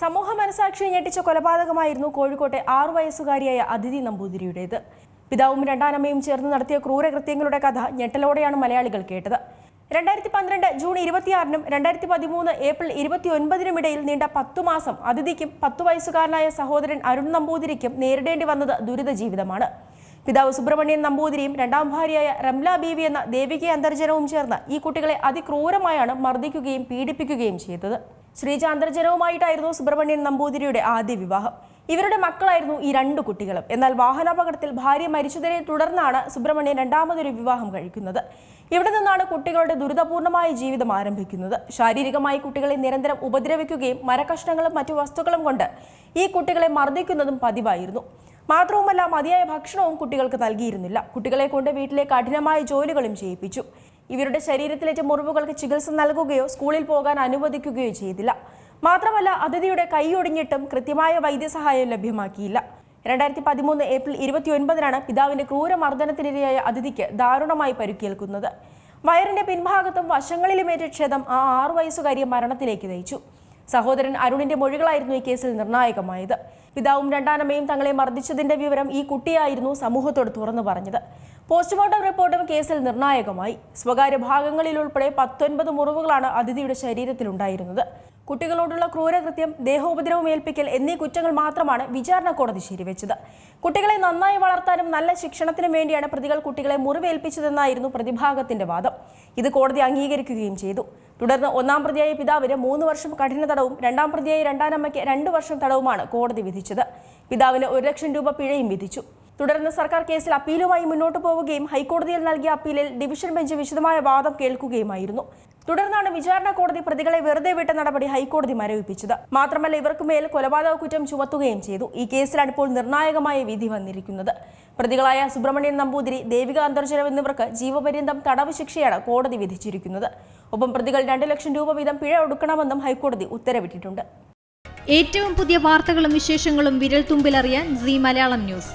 സമൂഹ മനസാക്ഷിയെ ഞെട്ടിച്ച കൊലപാതകമായിരുന്നു കോഴിക്കോട്ടെ ആറു വയസ്സുകാരിയായ അതിഥി നമ്പൂതിരിയുടേത്. പിതാവും രണ്ടാനമ്മയും ചേർന്ന് നടത്തിയ ക്രൂരകൃത്യങ്ങളുടെ കഥ ഞെട്ടലോടെയാണ് മലയാളികൾ കേട്ടത്. രണ്ടായിരത്തി പന്ത്രണ്ട് ജൂൺ ഇരുപത്തിയാറിനും രണ്ടായിരത്തി പതിമൂന്ന് ഏപ്രിൽ ഇരുപത്തിയൊൻപതിനും ഇടയിൽ നീണ്ട പത്തു മാസം അതിഥിക്കും പത്തു വയസ്സുകാരനായ സഹോദരൻ അരുൺ നമ്പൂതിരിക്കും നേരിടേണ്ടി വന്നത് ദുരിത ജീവിതമാണ് പിതാവ് സുബ്രഹ്മണ്യൻ നമ്പൂതിരിയും രണ്ടാം ഭാര്യയായ റംല ബീവി എന്ന ദേവിക അന്തർജനവും ചേർന്ന് ഈ കുട്ടികളെ അതിക്രൂരമായാണ് മർദ്ദിക്കുകയും പീഡിപ്പിക്കുകയും ചെയ്തത്. ശ്രീജ അന്തർജനവുമായിട്ടായിരുന്നു സുബ്രഹ്മണ്യൻ നമ്പൂതിരിയുടെ ആദ്യ വിവാഹം. ഇവരുടെ മക്കളായിരുന്നു ഈ രണ്ടു കുട്ടികളും. എന്നാൽ വാഹനാപകടത്തിൽ ഭാര്യ മരിച്ചതിനെ തുടർന്നാണ് സുബ്രഹ്മണ്യൻ രണ്ടാമതൊരു വിവാഹം കഴിക്കുന്നത്. ഇവിടെ നിന്നാണ് കുട്ടികളുടെ ദുരിതപൂർണമായ ജീവിതം ആരംഭിക്കുന്നത്. ശാരീരികമായി കുട്ടികളെ നിരന്തരം ഉപദ്രവിക്കുകയും മരക്കഷ്ണങ്ങളും മറ്റു വസ്തുക്കളും കൊണ്ട് ഈ കുട്ടികളെ മർദ്ദിക്കുന്നതും പതിവായിരുന്നു. മാത്രവുമല്ല മതിയായ ഭക്ഷണവും കുട്ടികൾക്ക് നൽകിയിരുന്നില്ല. കുട്ടികളെ കൊണ്ട് വീട്ടിലെ കഠിനമായ ജോലികളും ചെയ്യിപ്പിച്ചു. ഇവരുടെ ശരീരത്തിലേറ്റ മുറിവുകൾക്ക് ചികിത്സ നൽകുകയോ സ്കൂളിൽ പോകാൻ അനുവദിക്കുകയോ ചെയ്തില്ല. മാത്രമല്ല അതിഥിയുടെ കൈയൊടിഞ്ഞിട്ടും കൃത്യമായ വൈദ്യസഹായം ലഭ്യമാക്കിയില്ല. രണ്ടായിരത്തി പതിമൂന്ന് ഏപ്രിൽ ഇരുപത്തിയൊൻപതിനാണ് പിതാവിന്റെ ക്രൂരമർദ്ദനത്തിനിരയായ അതിഥിക്ക് ദാരുണമായി പരുക്കേൽക്കുന്നത്. വയറിന്റെ പിൻഭാഗത്തും വശങ്ങളിലുമേറ്റ ക്ഷതം ആ ആറു വയസ്സുകാരിയെ മരണത്തിലേക്ക് നയിച്ചു. സഹോദരൻ അരുണിന്റെ മൊഴികളായിരുന്നു ഈ കേസിൽ നിർണായകമായത്. പിതാവും രണ്ടാനമ്മയും തങ്ങളെ മർദ്ദിച്ചതിന്റെ വിവരം ഈ കുട്ടിയായിരുന്നു സമൂഹത്തോട് തുറന്നു പറഞ്ഞത്. പോസ്റ്റ്മോർട്ടം റിപ്പോർട്ടും കേസിൽ നിർണായകമായി. സ്വകാര്യ ഭാഗങ്ങളിൽ ഉൾപ്പെടെ പത്തൊൻപത് മുറിവുകളാണ് അതിഥിയുടെ ശരീരത്തിലുണ്ടായിരുന്നത് കുട്ടികളോടുള്ള ക്രൂരകൃത്യം ദേഹോപദ്രവം ഏൽപ്പിക്കൽ എന്നീ കുറ്റങ്ങൾ മാത്രമാണ് വിചാരണ കോടതി ശരിവെച്ചത്. കുട്ടികളെ നന്നായി വളർത്താനും നല്ല ശിക്ഷണത്തിനും വേണ്ടിയാണ് പ്രതികൾ കുട്ടികളെ മുറിവേൽപ്പിച്ചതെന്നായിരുന്നു പ്രതിഭാഗത്തിന്റെ വാദം. ഇത് കോടതി അംഗീകരിക്കുകയും ചെയ്തു. തുടർന്ന് ഒന്നാം പ്രതിയായ പിതാവിന് മൂന്ന് വർഷം കഠിന തടവും രണ്ടാം പ്രതിയായ രണ്ടാനമ്മയ്ക്ക് രണ്ട് വർഷം തടവുമാണ് കോടതി വിധിച്ചത്. പിതാവിന് ഒരു ലക്ഷം രൂപ പിഴയും വിധിച്ചു. തുടർന്ന് സർക്കാർ കേസിൽ അപ്പീലുമായി മുന്നോട്ട് പോവുകയും ഹൈക്കോടതിയിൽ നൽകിയ അപ്പീലിൽ ഡിവിഷൻ ബെഞ്ച് വിശദമായ വാദം കേൾക്കുകയുമായിരുന്നു. തുടർന്നാണ് വിചാരണ കോടതി പ്രതികളെ വെറുതെ വിട്ട നടപടി ഹൈക്കോടതി മരവിപ്പിച്ചത് മാത്രമല്ല ഇവർക്ക് മേൽ കൊലപാതക കുറ്റം ചുമത്തുകയും ചെയ്തു. ഈ കേസിലാണ് ഇപ്പോൾ നിർണായകമായ വിധി വന്നിരിക്കുന്നത്. പ്രതികളായ സുബ്രഹ്മണ്യൻ നമ്പൂതിരി ദേവിക അന്തർജനം എന്നിവർക്ക് ജീവപര്യന്തം തടവ് ശിക്ഷയാണ് കോടതി വിധിച്ചിരിക്കുന്നത്. ഒപ്പം പ്രതികൾ രണ്ട് ലക്ഷം രൂപ വീതം പിഴ ഒടുക്കണമെന്നും ഹൈക്കോടതി ഉത്തരവിട്ടിട്ടുണ്ട്. ഏറ്റവും പുതിയ വാർത്തകളും വിശേഷങ്ങളും വിരൽ തുമ്പിലറിയാൻ സി മലയാളം ന്യൂസ്.